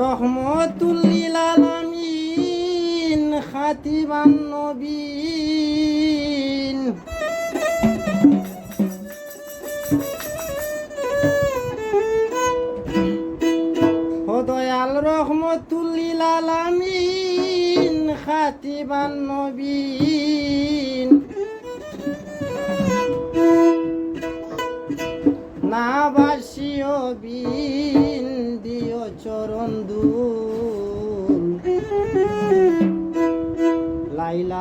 রহমতুল্লিল আলামিন খাতিবান নবীন। দয়াল রহমতুল্লিল আলামিন খাতিবান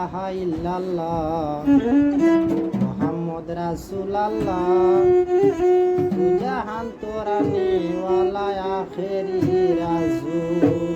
লাইলাহা ইল্লাল্লাহ। মোহাম্মদ রাসূলুল্লাহ। জাহান আখেরি রাসূল